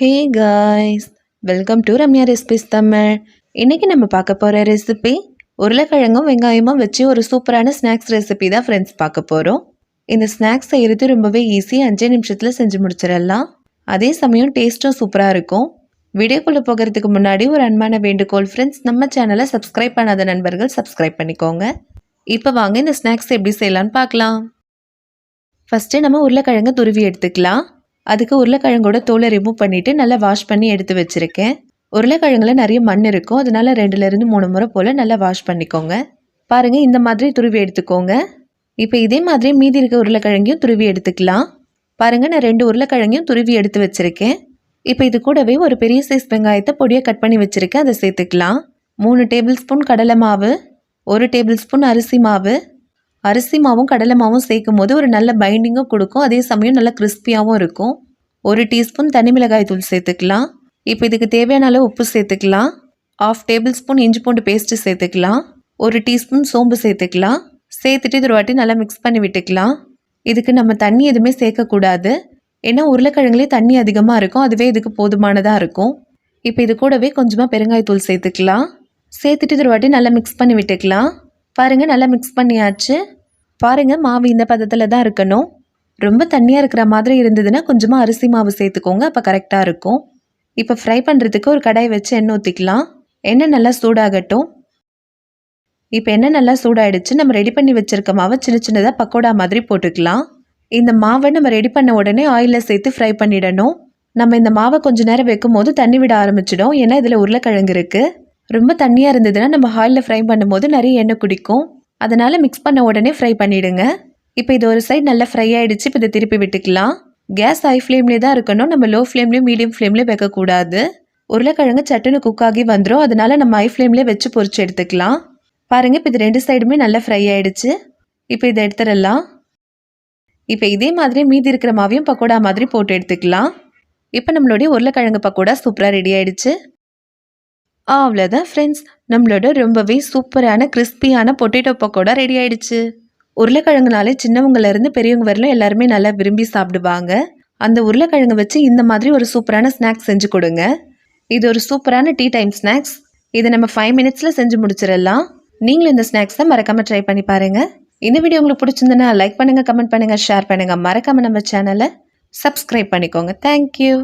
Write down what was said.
Hey guys welcome to Ramya recipes Tamil இன்றைக்கி நம்ம பார்க்க போகிற ரெசிபி உருளைக்கிழங்கும் வெங்காயமும் வச்சு ஒரு சூப்பரான ஸ்நாக்ஸ் ரெசிபி தான் ஃப்ரெண்ட்ஸ் பார்க்க போகிறோம் இந்த ஸ்நாக்ஸ் செய்கிறது ரொம்பவே ஈஸி அஞ்சே நிமிஷத்தில் செஞ்சு முடிச்சிடலாம். அதே சமயம் டேஸ்ட்டும் சூப்பராக இருக்கும். வீடியோக்குள்ளே போகிறதுக்கு முன்னாடி ஒரு அன்பான வேண்டுகோள் ஃப்ரெண்ட்ஸ் நம்ம சேனலை சப்ஸ்கிரைப் பண்ணாத நண்பர்கள் சப்ஸ்கிரைப் பண்ணிக்கோங்க. இப்போ வாங்க இந்த ஸ்நாக்ஸ் எப்படி செய்யலான்னு பார்க்கலாம். ஃபஸ்ட்டு நம்ம உருளைக்கிழங்கு துருவி எடுத்துக்கலாம். அதுக்கு உருளைக்கிழங்கோட தோலை ரிமூவ் பண்ணிவிட்டு நல்லா வாஷ் பண்ணி எடுத்து வச்சுருக்கேன். உருளைக்கிழங்குல நிறைய மண் இருக்கும். அதனால ரெண்டுலேருந்து மூணு முறை போல் நல்லா வாஷ் பண்ணிக்கோங்க. பாருங்கள் இந்த மாதிரி துருவி எடுத்துக்கோங்க. இப்போ இதே மாதிரி மீதி இருக்க உருளைக்கிழங்கையும் துருவி எடுத்துக்கலாம். பாருங்கள் நான் ரெண்டு உருளைக்கிழங்கையும் துருவி எடுத்து வச்சுருக்கேன். இப்போ இது கூடவே ஒரு பெரிய சைஸ் வெங்காயத்தை பொடியாக கட் பண்ணி வச்சுருக்கேன். அதை சேர்த்துக்கலாம். மூணு டேபிள் ஸ்பூன் கடலை மாவு ஒரு டேபிள் ஸ்பூன் அரிசி மாவு. அரிசி மாவும் கடலை மாவும் சேர்க்கும் போது ஒரு நல்ல பைண்டிங்கும் கொடுக்கும். அதே சமயம் நல்லா கிறிஸ்பியாகவும் இருக்கும். ஒரு டீஸ்பூன் தனி மிளகாய் தூள் சேர்த்துக்கலாம். இப்போ இதுக்கு தேவையான அளவு உப்பு சேர்த்துக்கலாம். ஆஃப் டேபிள் ஸ்பூன் இஞ்சி பூண்டு பேஸ்ட்டு சேர்த்துக்கலாம். ஒரு டீஸ்பூன் சோம்பு சேர்த்துக்கலாம். சேர்த்துட்டு இது ஒரு வாட்டி நல்லா மிக்ஸ் பண்ணி விட்டுக்கலாம். இதுக்கு நம்ம தண்ணி எதுவுமே சேர்க்கக்கூடாது. ஏன்னா உருளைக்கிழங்குலேயே தண்ணி அதிகமாக இருக்கும். அதுவே இதுக்கு போதுமானதாக இருக்கும். இப்போ இது கூடவே கொஞ்சமாக பெருங்காயத்தூள் சேர்த்துக்கலாம். சேர்த்துட்டு இது ஒரு வாட்டி நல்லா மிக்ஸ் பண்ணி விட்டுக்கலாம். பாருங்கள் நல்லா மிக்ஸ் பண்ணியாச்சு. பாருங்கள் மாவு இந்த பதத்தில் தான் இருக்கணும். ரொம்ப தண்ணியாக இருக்கிற மாதிரி இருந்ததுன்னா கொஞ்சமாக அரிசி மாவு சேர்த்துக்கோங்க அப்போ கரெக்டாக இருக்கும். இப்போ ஃப்ரை பண்ணுறதுக்கு ஒரு கடாய் வச்சு எண்ணெய் ஊற்றிக்கலாம் எண்ணெய் நல்லா சூடாகட்டும். இப்போ எண்ணெய் நல்லா சூடாயிடுச்சு நம்ம ரெடி பண்ணி வச்சுருக்க மாவை சின்ன சின்னதாக பக்கோடா மாதிரி போட்டுக்கலாம். இந்த மாவை நம்ம ரெடி பண்ண உடனே ஆயிலில் சேர்த்து ஃப்ரை பண்ணிடணும். நம்ம இந்த மாவை கொஞ்ச நேரம் வைக்கும் போது தண்ணி விட ஆரம்பிச்சிடும். ஏன்னா இதில் உருளைக்கிழங்கு இருக்குது ரொம்ப தண்ணியாக இருந்ததுன்னா நம்ம ஆயிலில் ஃப்ரை பண்ணும்போது நிறைய எண்ணெய் குடிக்கும். அதனால் மிக்ஸ் பண்ண உடனே ஃப்ரை பண்ணிவிடுங்க இப்போ இது ஒரு சைடு நல்லா ஃப்ரை ஆகிடுச்சு இப்போ இதை திருப்பி விட்டுக்கலாம். கேஸ் ஹை ஃப்ளேம்லேயே தான் இருக்கணும். நம்ம லோ ஃப்ளேம்லேயும் மீடியம் ஃப்ளேம்லேயும் வைக்கக்கூடாது. உருளைக்கிழங்கு சட்டுன்னு குக் ஆகி வந்துடும் அதனால நம்ம ஹை ஃப்ளேம்லேயே வச்சு பொறிச்சு எடுத்துக்கலாம். பாருங்கள் இப்போ இது ரெண்டு சைடுமே நல்லா ஃப்ரை ஆகிடுச்சு இப்போ இதை எடுத்துடலாம். இப்போ இதே மாதிரி மீதி இருக்கிற மாவையும் பக்கோடா மாதிரி போட்டு எடுத்துக்கலாம். இப்போ நம்மளுடைய உருளைக்கிழங்கு பக்கோடா சூப்பராக ரெடி ஆயிடுச்சு. அவ்வளோதான் ஃப்ரெண்ட்ஸ் நம்மளோட ரொம்பவே சூப்பரான கிறிஸ்பியான பொட்டேட்டோ பக்கோடா ரெடி ஆயிடுச்சு. உருளைக்கிழங்குனாலே சின்னவங்கலேருந்து பெரியவங்க வரலும் எல்லாருமே நல்லா விரும்பி சாப்பிடுவாங்க. அந்த உருளைக்கிழங்கு வச்சு இந்த மாதிரி ஒரு சூப்பரான ஸ்நாக்ஸ் செஞ்சு கொடுங்க. இது ஒரு சூப்பரான டீ டைம் ஸ்நாக்ஸ். இதை நம்ம ஃபைவ் மினிட்ஸில் செஞ்சு முடிச்சிடலாம். நீங்களும் இந்த ஸ்நாக்ஸை மறக்காமல் ட்ரை பண்ணி பாருங்கள் இந்த வீடியோ உங்களுக்கு பிடிச்சிருந்தனா லைக் பண்ணுங்கள் கமெண்ட் பண்ணுங்கள் ஷேர் பண்ணுங்கள் மறக்காமல் நம்ம சேனலை சப்ஸ்கிரைப் பண்ணிக்கோங்க. தேங்க்யூ